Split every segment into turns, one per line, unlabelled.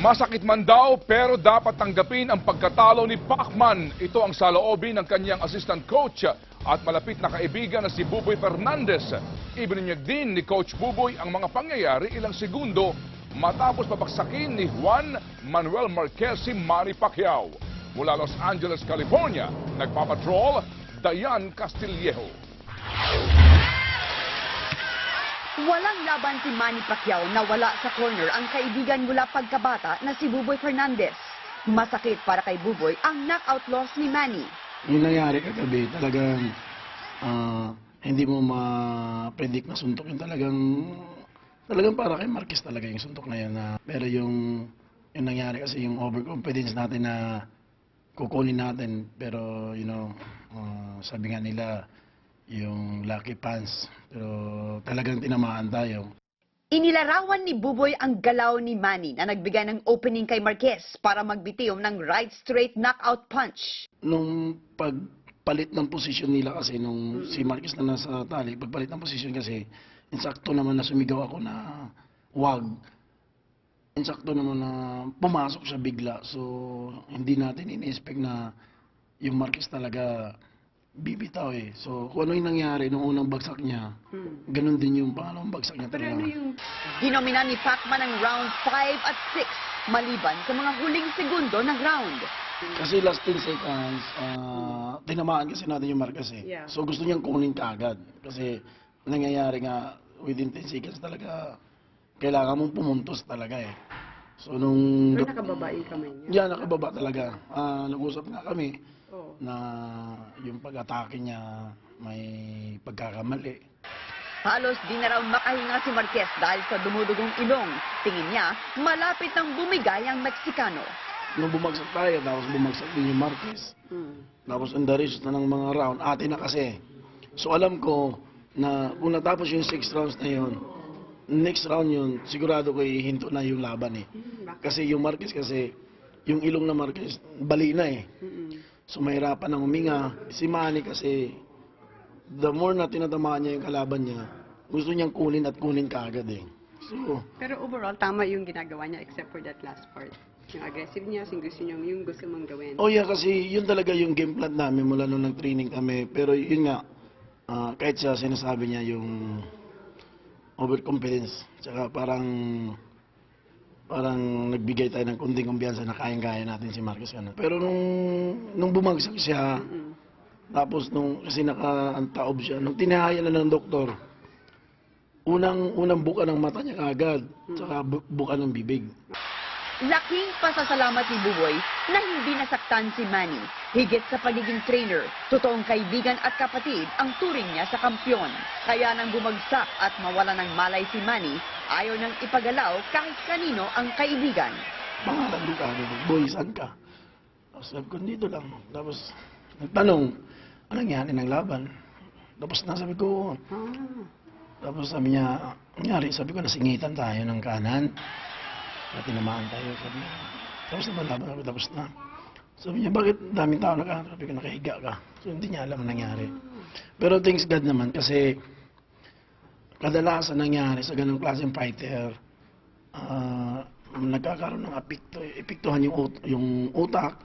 Masakit man daw pero dapat tanggapin ang pagkatalo ni Pacman. Ito ang saloobin ng kanyang assistant coach at malapit na kaibigan na si Buboy Fernandez. Ibininyag din ni Coach Buboy ang mga pangyayari ilang segundo matapos pabaksakin ni Juan Manuel Marquez si Manny Pacquiao. Mula Los Angeles, California, nagpapatrol, Dayan Castillejo.
Walang laban si Manny Pacquiao na wala sa corner ang kaibigan mula pagkabata na si Buboy Fernandez. Masakit para kay Buboy ang knockout loss ni Manny.
Yung nangyari kagabi, talagang ah, hindi mo ma-predict na suntok yung talagang talagang para kay Marquez talaga yung suntok na yun. na pero yung yung nangyari kasi yung overconfidence natin na kukunin natin pero you know ah, sabi nga nila yung lucky pants pero talagang tinamaan tayo
Inilarawan ni Buboy ang galaw ni Manny na nagbigay ng opening kay Marquez para magbitiw ng right straight knockout punch.
nung pagpalit ng posisyon nila kasi nung si Marquez na nasa tali, pagpalit ng posisyon kasi insakto naman na sumigaw ako na wag. Insakto naman na pumasok siya bigla. So hindi natin in-expect na yung Marquez talaga bibitaw eh. So kung ano yung nangyari nung unang bagsak niya, ganun din yung pangalawang bagsak niya talaga.
Ginomina ni Pacman ang round 5 at 6 maliban sa mga huling segundo ng round.
Kasi last 10 seconds, ah, tinamaan kasi natin yung Marquez eh.
Yeah.
So gusto niyang kunin kaagad. Kasi nangyayari nga within 10 seconds talaga, kailangan mong pumuntos talaga eh. So nung...
Pero nakababa yung kamay niya.
Yan, nakababa talaga. Ah, nag-usap nga kami. Na yung pag-atake niya may pagkakamali.
Halos di na raw makahinga si Marquez dahil sa dumudugong ilong. Tingin niya, malapit nang bumigay ang Meksikano.
Nung bumagsak tayo, tapos bumagsak din yung Marquez.
Hmm.
Tapos on the na ng mga round, atin na kasi. So alam ko na kung natapos yung 6 rounds na yun, next round yun, sigurado ko ihinto na yung laban eh. Kasi yung Marquez kasi, yung ilong na Marquez, bali na eh.
Mm-mm.
So mahirapan ng huminga. Si Manny kasi, the more na tinatamaan niya yung kalaban niya, gusto niyang kunin at kunin kaagad eh. So,
Pero overall, tama yung ginagawa niya except for that last part. Yung aggressive niya, yung gusto niya, yung gusto mong gawin.
Oh yeah, kasi yun talaga yung game plan namin mula nung nag-training kami. Pero yun nga, ah, kahit siya sinasabi niya yung overconfidence. Tsaka parang parang nagbigay tayo ng kunting kumbiyansa na kayang-kaya natin si Marcos. Ano. Pero nung, nung bumagsak siya,
Mm.
tapos nung kasi nakaantaob siya, nung tinahaya na ng doktor, unang unang buka ng mata niya kagad, tsaka bu- buka ng bibig.
Laking pasasalamat ni Buboy na hindi nasaktan si Manny. Higit sa pagiging trainer, totoong kaibigan at kapatid ang turing niya sa kampyon. Kaya nang bumagsak at mawala ng malay si Manny, ayaw nang ipagalaw kahit kanino ang kaibigan.
pangalan ko ano, boy, saan ka? Tapos sabi ko, dito lang. Tapos nagtanong, anong nangyari ng laban? Tapos nasabi ko,
Ah.
tapos sabi niya, nangyari, sabi ko, nasingitan tayo ng kanan. Na tinamaan tayo, sabi niya. Tapos na ba laban? Sabi, tapos na. Sabi niya, bakit daming tao naka, sabi ko, nakahiga ka. So hindi niya alam ang nangyari. Pero thanks God naman kasi kadalasan nangyari sa ganung klaseng fighter, ah, nagkakaroon ng apekto, epektuhan yung, ut- yung utak.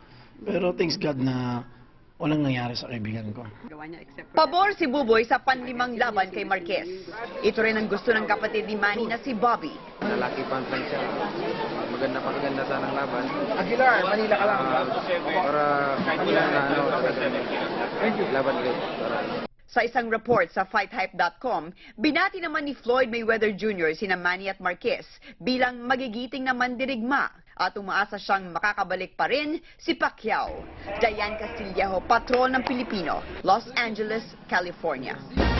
Pero thanks God na walang nangyari sa kaibigan ko.
Pabor si Buboy sa panlimang laban kay Marquez. Ito rin ang gusto ng kapatid ni Manny na si Bobby.
Lalaki pang lang siya. Maganda pa maganda sana ang laban.
Aguilar, Manila ka lang.
Ah, para wala na ano. Laban ulit. Para
Sa isang report sa FightHype.com, binati naman ni Floyd Mayweather Jr. sina Manny at Marquez bilang magigiting na mandirigma at umaasa siyang makakabalik pa rin si Pacquiao. Diane Castillejo, Patrol ng Pilipino, Los Angeles, California.